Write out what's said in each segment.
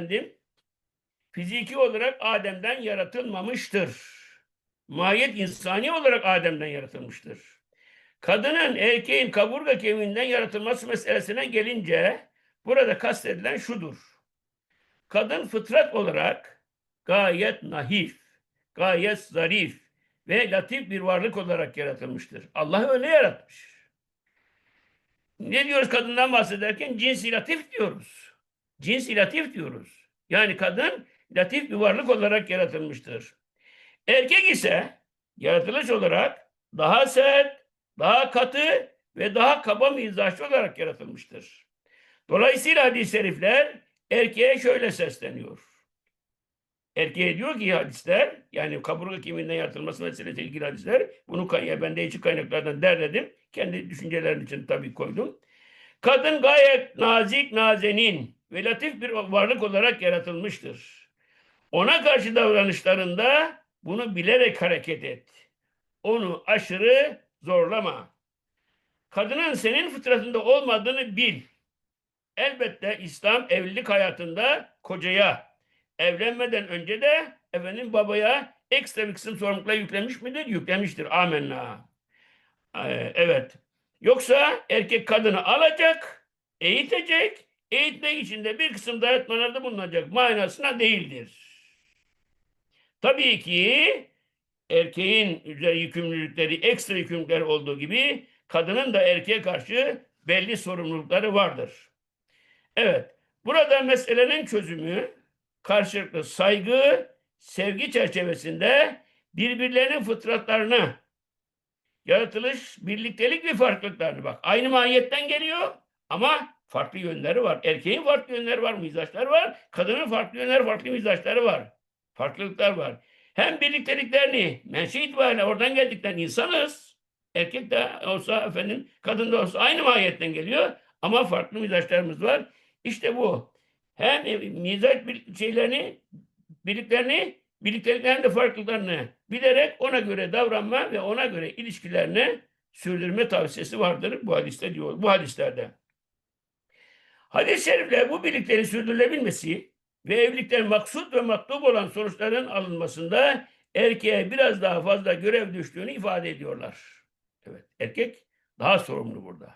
efendim fiziki olarak Adem'den yaratılmamıştır. Mahiyet insani olarak Adem'den yaratılmıştır. Kadının erkeğin kaburga kemiğinden yaratılması meselesine gelince burada kastedilen şudur. Kadın fıtrat olarak gayet nahif, gayet zarif ve latif bir varlık olarak yaratılmıştır. Allah öyle yaratmış. Ne diyoruz kadından bahsederken? Cinsi latif diyoruz. Cinsi latif diyoruz. Yani kadın latif bir varlık olarak yaratılmıştır. Erkek ise yaratılış olarak daha sert, daha katı ve daha kaba mizaçlı olarak yaratılmıştır. Dolayısıyla hadis-i şerifler erkeğe şöyle sesleniyor. Erkeğe diyor ki hadisler, yani kaburga kemiğinden yaratılması meselesiyle ilgili hadisler, bunu kay- ben değişik kaynaklardan derledim. Kendi düşüncelerim için tabii koydum. Kadın gayet nazik, nazenin ve latif bir varlık olarak yaratılmıştır. Ona karşı davranışlarında bunu bilerek hareket et. Onu aşırı zorlama. Kadının senin fıtratında olmadığını bil. Elbette İslam evlilik hayatında kocaya, evlenmeden önce de efendim babaya ekstra bir kısım sorumlulukla yüklemiş midir? Yüklemiştir. Amenna. Ee, evet. Yoksa erkek kadını alacak, eğitecek, eğitmek için de bir kısım dayatmalarda bulunacak manasına değildir. Tabii ki erkeğin üzeri yükümlülükleri, ekstra yükümlülükleri olduğu gibi kadının da erkeğe karşı belli sorumlulukları vardır. Evet, burada meselenin çözümü karşılıklı saygı, sevgi çerçevesinde birbirlerinin fıtratlarını, yaratılış, birliktelik ve farklılıklarını bak. Aynı mahiyetten geliyor ama farklı yönleri var. Erkeğin farklı yönleri var, mizaçları var. Kadının farklı yönleri, farklı mizaçları var. Farklılıklar var. Hem birlikteliklerini, menşe itibariyle oradan geldikten insanız. Erkek de olsa efendim, kadın da olsa aynı mahiyetten geliyor. Ama farklı mizaçlarımız var. İşte bu. Hem mizaç bir- şeylerini, birliklerini, birlikteliklerini de farklılıklarını bilerek ona göre davranma ve ona göre ilişkilerini sürdürme tavsiyesi vardır bu hadiste diyor. Bu hadislerde. Hadis-i şerifler bu birliklerin sürdürülebilmesi ve evlilikten maksut ve matlub olan sonuçların alınmasında erkeğe biraz daha fazla görev düştüğünü ifade ediyorlar. Evet, erkek daha sorumlu burada.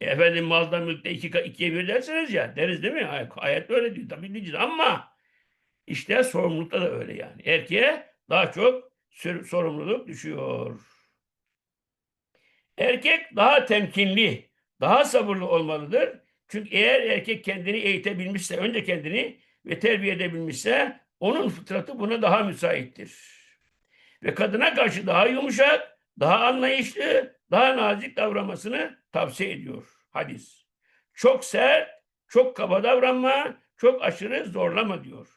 E efendim malda mülkte iki, ikiye bir dersiniz ya, deriz değil mi? Ay- Ayet öyle diyor, tabii diyeceğiz ama işte sorumlulukta da öyle yani. Erkeğe daha çok sorumluluk düşüyor. Erkek daha temkinli, daha sabırlı olmalıdır. Çünkü eğer erkek kendini eğitebilmişse, önce kendini ve terbiye edebilmişse onun fıtratı buna daha müsaittir. Ve kadına karşı daha yumuşak, daha anlayışlı, daha nazik davranmasını tavsiye ediyor hadis. Çok sert, çok kaba davranma, çok aşırı zorlama diyor.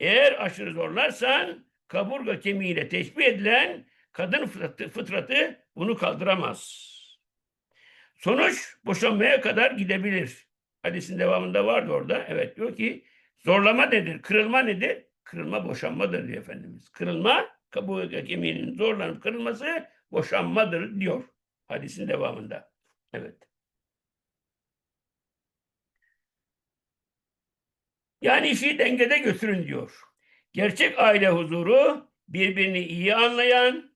Eğer aşırı zorlarsan kaburga kemiğiyle teşbih edilen kadın fıtratı, fıtratı bunu kaldıramaz. Sonuç boşanmaya kadar gidebilir. Hadisin devamında vardı orada. Evet diyor ki zorlama nedir? Kırılma nedir? Kırılma boşanmadır diyor Efendimiz. Kırılma kaburga kemiğinin zorlanıp kırılması boşanmadır diyor hadisin devamında. Evet. Yani işi dengede götürün diyor. Gerçek aile huzuru birbirini iyi anlayan,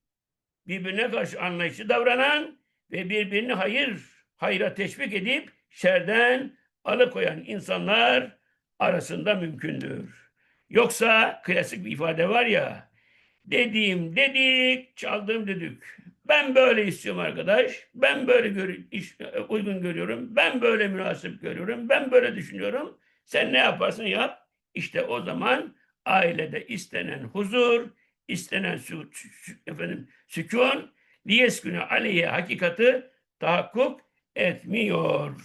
birbirine karşı anlayışlı davranan ve birbirini hayır, hayra teşvik edip şerden alıkoyan insanlar arasında mümkündür. Yoksa klasik bir ifade var ya, dediğim dedik, çaldığım dedik. Ben böyle istiyorum arkadaş, ben böyle gör, iş, uygun görüyorum, ben böyle münasip görüyorum, ben böyle düşünüyorum. Sen ne yaparsın yap. İşte o zaman ailede istenen huzur, istenen sü, sü- efendim, sükun, liyesküne aleyhe hakikati tahakkuk etmiyor.